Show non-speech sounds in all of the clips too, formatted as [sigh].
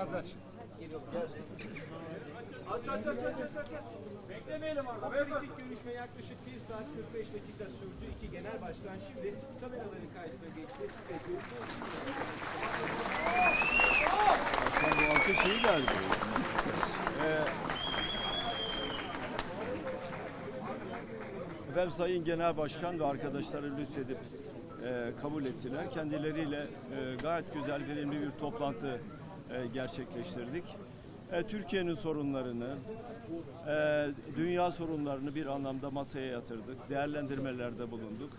biraz aç. Aç aç aç aç aç aç. Beklemeyelim orada. Politik görüşme yaklaşık 1 saat 45 dakika sürdü. İki genel başkan şimdi kameraların karşısına geçti ve görüşme Sen bu alkış iyi geldi. Ee, efendim Sayın Genel Başkan ve arkadaşları lütfedip e, kabul ettiler. Kendileriyle e, gayet güzel, verimli bir toplantı e, gerçekleştirdik. E, Türkiye'nin sorunlarını, e, dünya sorunlarını bir anlamda masaya yatırdık. Değerlendirmelerde bulunduk.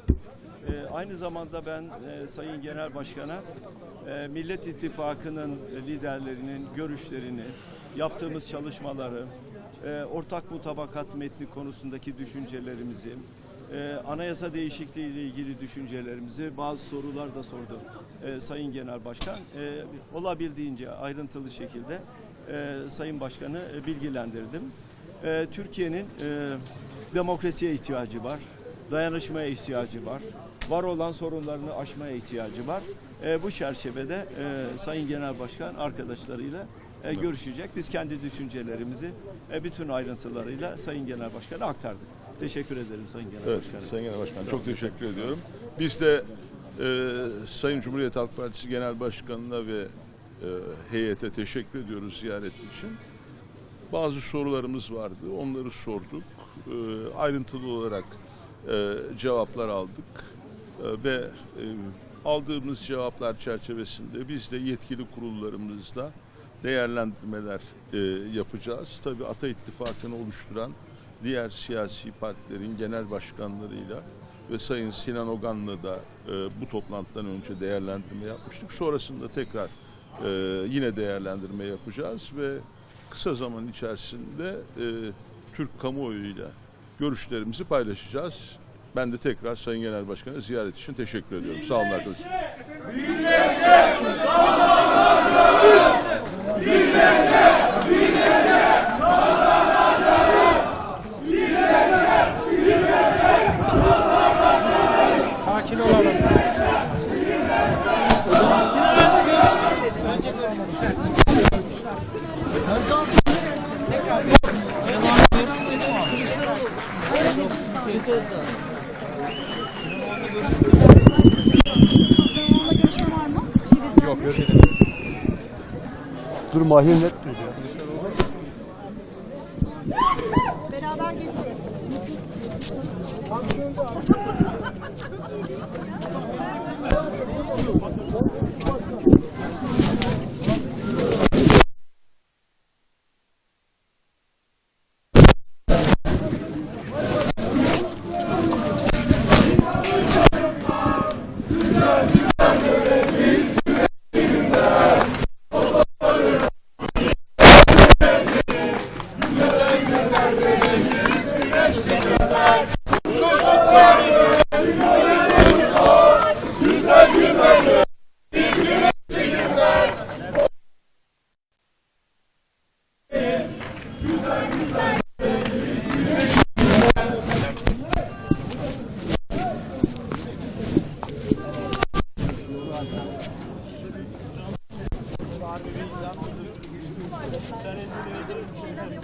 Aynı zamanda ben Sayın Genel Başkan'a Millet İttifakı'nın liderlerinin görüşlerini, yaptığımız çalışmaları, e, ortak mutabakat metni konusundaki düşüncelerimizi, e, anayasa değişikliği ile ilgili düşüncelerimizi, bazı sorular da sordu e, Sayın Genel Başkan. E, olabildiğince ayrıntılı şekilde e, Sayın Başkan'ı e, bilgilendirdim. E, Türkiye'nin e, demokrasiye ihtiyacı var, dayanışmaya ihtiyacı var, var olan sorunlarını aşmaya ihtiyacı var. E, bu çerçevede e, Sayın Genel Başkan arkadaşlarıyla e, görüşecek. Biz kendi düşüncelerimizi e, bütün ayrıntılarıyla Sayın Genel Başkan'a aktardık. Teşekkür ederim Sayın Genel Evet, Başkanım. Sayın Genel Başkan çok teşekkür ediyorum. Biz de e, Sayın Cumhuriyet Halk Partisi Genel Başkanı'na ve e, heyete teşekkür ediyoruz ziyaret için. Bazı sorularımız vardı, onları sorduk. E, ayrıntılı olarak e, cevaplar aldık E, ve e, aldığımız cevaplar çerçevesinde biz de yetkili kurullarımızda değerlendirmeler e, yapacağız. Tabii Ata İttifakı'nı oluşturan diğer siyasi partilerin genel başkanlarıyla ve Sayın Sinan Ogan'la da e, bu toplantıdan önce değerlendirme yapmıştık. Sonrasında tekrar e, yine değerlendirme yapacağız ve kısa zaman içerisinde e, Türk kamuoyuyla görüşlerimizi paylaşacağız. Ben de tekrar Sayın Genel Başkan'a ziyaret için teşekkür ediyorum. Sağ olun arkadaşlar olalım. Onunla görüşme var mı? Yok yok. Dur Mahir net diyor. Beraber geçelim. [laughs] Harbi bir